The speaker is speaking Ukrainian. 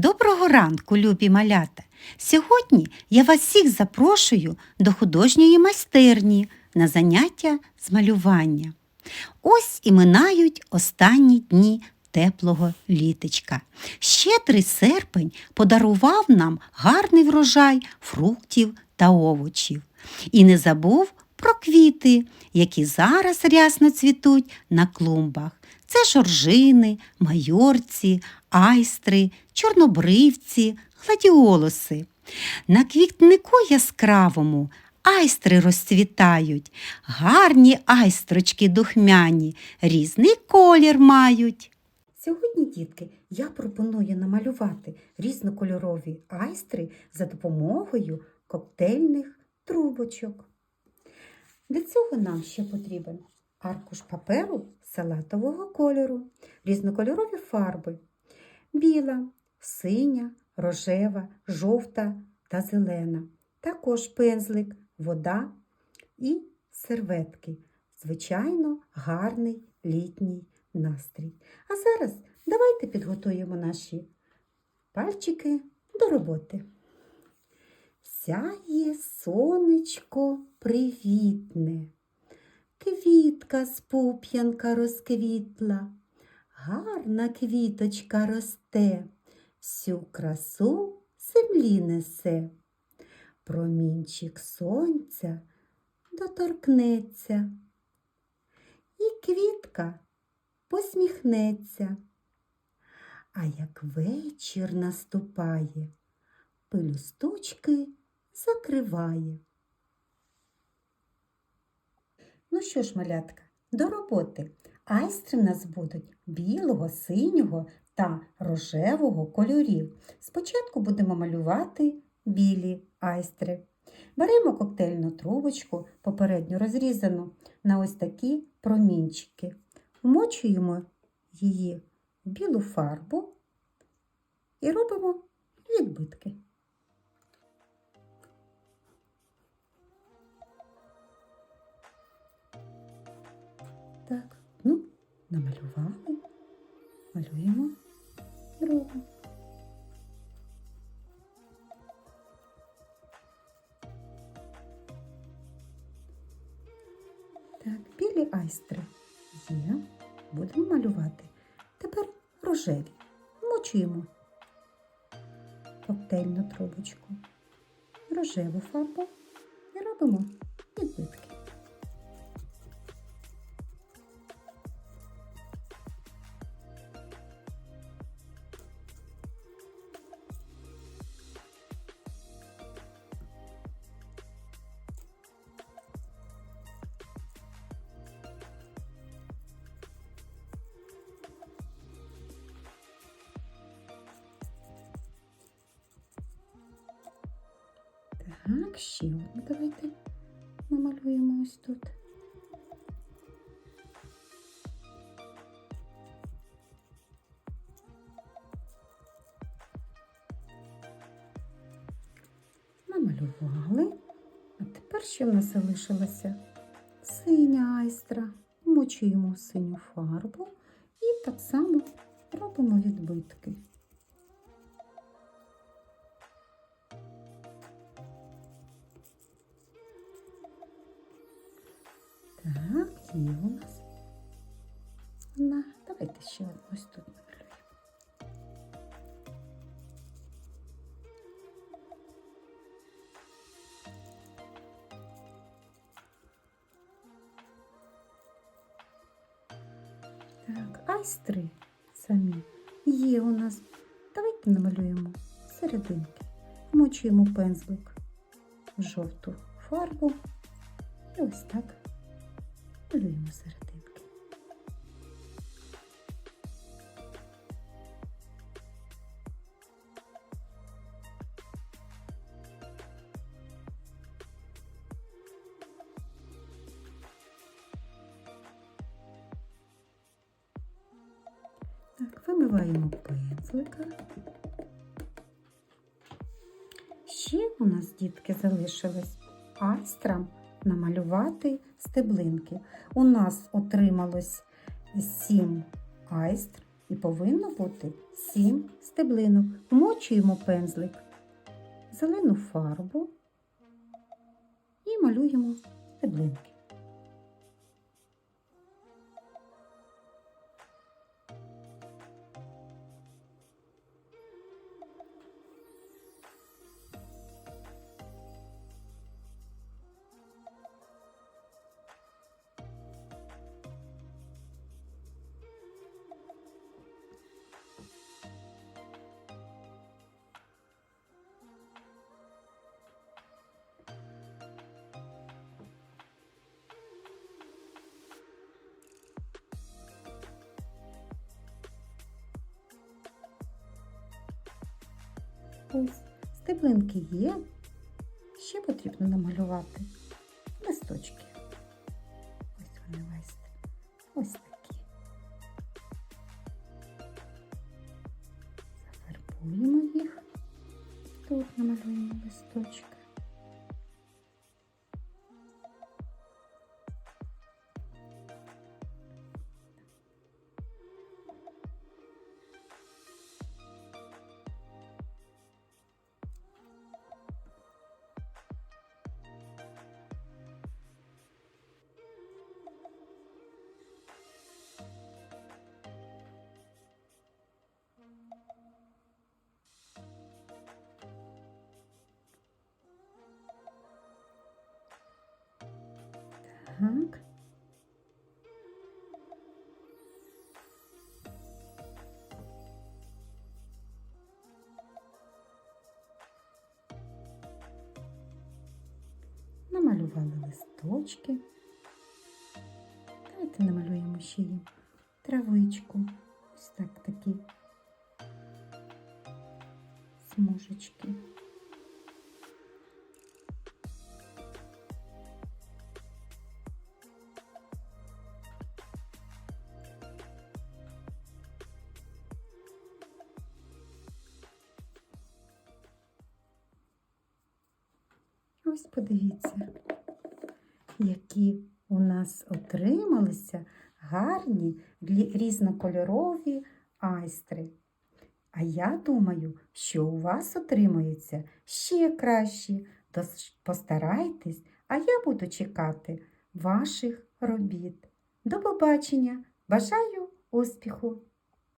Доброго ранку, любі малята! Сьогодні я вас всіх запрошую до художньої майстерні на заняття з малювання. Ось і минають останні дні теплого літочка. Щедрий серпень подарував нам гарний врожай фруктів та овочів. І не забув про квіти, які зараз рясно цвітуть на клумбах. Це жоржини, майорці, айстри, чорнобривці, гладіолуси. На квітнику яскравому айстри розцвітають, гарні айстрочки духмяні, різний колір мають. Сьогодні, дітки, я пропоную намалювати різнокольорові айстри за допомогою коктейльних трубочок. Для цього нам ще потрібен аркуш паперу салатового кольору, різнокольорові фарби біла, синя, рожева, жовта та зелена. Також пензлик, вода і серветки. Звичайно, гарний літній настрій. А зараз давайте підготуємо наші пальчики до роботи. Сяє сонечко привітне, квітка з пуп'янка розквітла, гарна квіточка росте, всю красу землі несе. Промінчик сонця доторкнеться, і квітка посміхнеться. А як вечір наступає, пелюсточки закриває. Ну що ж, малятка, до роботи. Айстри в нас будуть білого, синього та рожевого кольорів. Спочатку будемо малювати білі айстри. Беремо коктейльну трубочку, попередньо розрізану на ось такі промінчики. Вмочуємо її в білу фарбу і робимо відбитки. Так, ну, намалювали, малюємо другу. Так, білі айстри є. Будемо малювати. Тепер рожеві. Вмочуємо коктейльну трубочку, рожеву фарбу і робимо Так, ще одну давайте намалюємо ось тут. Намалювали. А тепер що в нас залишилося? Синя айстра. Мочуємо синю фарбу і так само робимо відбитки. Так, є у нас. На, давайте ще ось тут намалюємо. Так, айстри самі є у нас. Давайте намалюємо серединки. Вмочуємо пензлик в жовту фарбу і ось так малюємо серединки. Так, вимиваємо пензлика. Ще у нас, дітки, залишилось айстрам намалювати стеблинки. У нас отрималось 7 айстр, І повинно бути 7 стеблинок. Вмочуємо пензлик, зелену фарбу і малюємо стеблинки. Ось стеблинки є. Ще потрібно намалювати листочки. Ось вони весь. Ось такі. Зафарбуємо їх. Тут намалюємо листочки. Так. Намалювали листочки. Давайте намалюємо ще їм травичку. Ось так такі смужечки. Ось подивіться, які у нас отрималися гарні різнокольорові айстри. А я думаю, що у вас отримується ще кращі. Постарайтесь, а я буду чекати ваших робіт. До побачення! Бажаю успіху!